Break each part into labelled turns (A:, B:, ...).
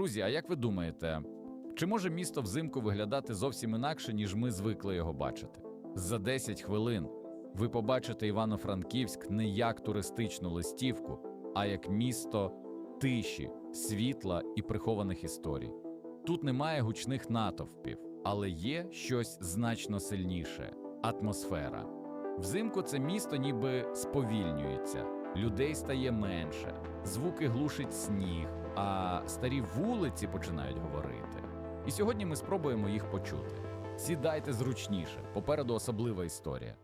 A: Друзі, а як ви думаєте, чи може місто взимку виглядати зовсім інакше, ніж ми звикли його бачити? За 10 хвилин ви побачите Івано-Франківськ не як туристичну листівку, а як місто тиші, світла і прихованих історій. Тут немає гучних натовпів, але є щось значно сильніше атмосфера. Взимку це місто ніби сповільнюється, людей стає менше, звуки глушить сніг, а старі вулиці починають говорити. І сьогодні ми спробуємо їх почути. Сідайте зручніше, попереду особлива історія.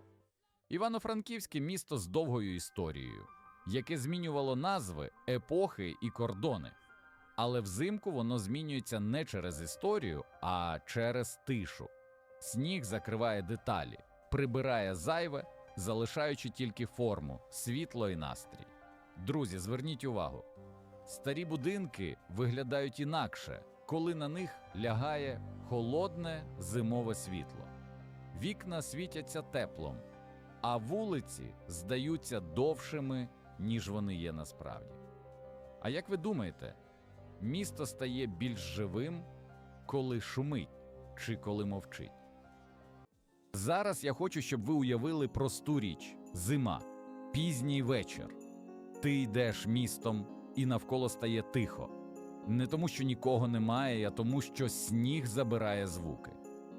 A: Івано-Франківське місто з довгою історією, яке змінювало назви, епохи і кордони. Але взимку воно змінюється не через історію, а через тишу. Сніг закриває деталі, прибирає зайве, залишаючи тільки форму, світло і настрій. Друзі, зверніть увагу: старі будинки виглядають інакше, коли на них лягає холодне зимове світло. Вікна світяться теплом, а вулиці здаються довшими, ніж вони є насправді. А як ви думаєте, місто стає більш живим, коли шумить чи коли мовчить? Зараз я хочу, щоб ви уявили просту річ: зима, пізній вечір. Ти йдеш містом, і навколо стає тихо. Не тому, що нікого немає, а тому, що сніг забирає звуки.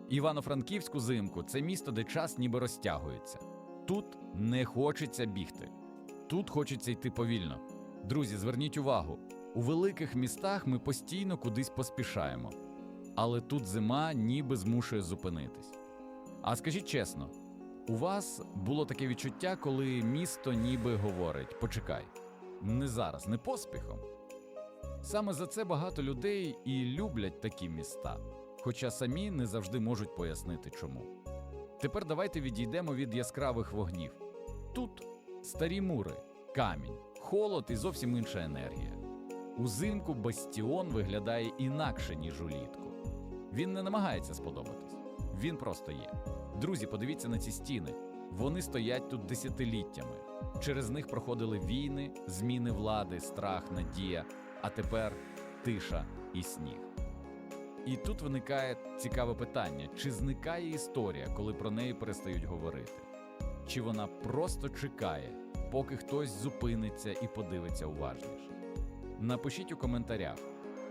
A: Івано-Франківську зимку це місто, де час ніби розтягується. Тут не хочеться бігти, тут хочеться йти повільно. Друзі, зверніть увагу: у великих містах ми постійно кудись поспішаємо, але тут зима ніби змушує зупинитись. А скажіть чесно, у вас було таке відчуття, коли місто ніби говорить: почекай, не зараз, не поспіхом. Саме за це багато людей і люблять такі міста, хоча самі не завжди можуть пояснити чому. Тепер давайте відійдемо від яскравих вогнів. Тут старі мури, камінь, холод і зовсім інша енергія. Узимку бастіон виглядає інакше, ніж улітку. Він не намагається сподобатись, він просто є. Друзі, подивіться на ці стіни. Вони стоять тут десятиліттями. Через них проходили війни, зміни влади, страх, надія, а тепер тиша і сніг. І тут виникає цікаве питання: чи зникає історія, коли про неї перестають говорити? Чи вона просто чекає, поки хтось зупиниться і подивиться уважніше? Напишіть у коментарях,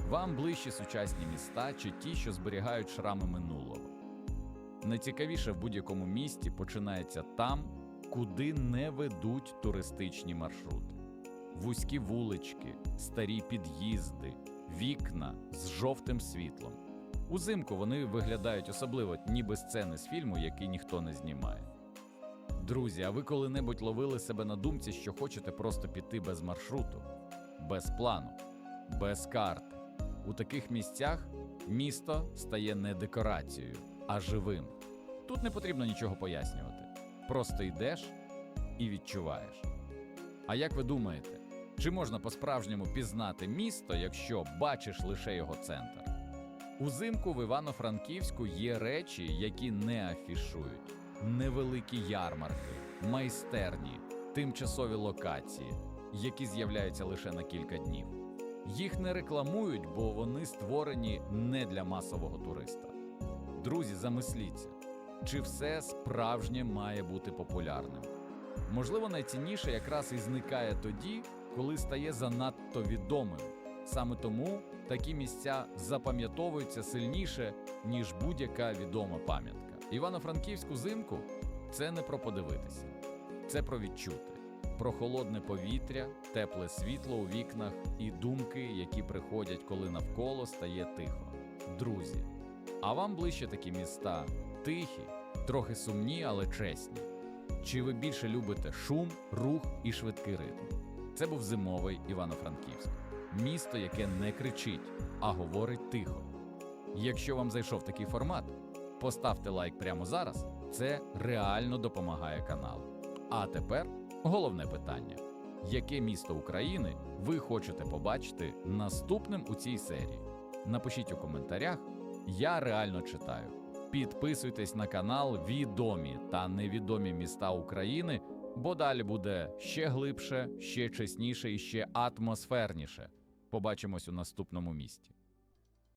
A: вам ближчі сучасні міста чи ті, що зберігають шрами минулого. Найцікавіше в будь-якому місті починається там, куди не ведуть туристичні маршрути. Вузькі вулички, старі під'їзди, вікна з жовтим світлом. Узимку вони виглядають особливо, ніби сцени з фільму, який ніхто не знімає. Друзі, а ви коли-небудь ловили себе на думці, що хочете просто піти без маршруту, без плану, без карти? У таких місцях місто стає не декорацією, а живим. Тут не потрібно нічого пояснювати. Просто йдеш і відчуваєш. А як ви думаєте, чи можна по-справжньому пізнати місто, якщо бачиш лише його центр? Узимку в Івано-Франківську є речі, які не афішують: невеликі ярмарки, майстерні, тимчасові локації, які з'являються лише на кілька днів. Їх не рекламують, бо вони створені не для масового туриста. Друзі, замисліться, чи все справжнє має бути популярним? Можливо, найцінніше якраз і зникає тоді, коли стає занадто відомим. Саме тому такі місця запам'ятовуються сильніше, ніж будь-яка відома пам'ятка. Івано-Франківську зимку це не про подивитися, це про відчути, про холодне повітря, тепле світло у вікнах і думки, які приходять, коли навколо стає тихо. Друзі, а вам ближче такі міста тихі, трохи сумні, але чесні. Чи ви більше любите шум, рух і швидкий ритм? Це був зимовий Івано-Франківськ, місто, яке не кричить, а говорить тихо. Якщо вам зайшов такий формат, поставте лайк прямо зараз. Це реально допомагає каналу. А тепер головне питання: яке місто України ви хочете побачити наступним у цій серії? Напишіть у коментарях, я реально читаю. Підписуйтесь на канал Відомі та невідомі міста України, бо далі буде ще глибше, ще чесніше і ще атмосферніше. Побачимось у наступному місті.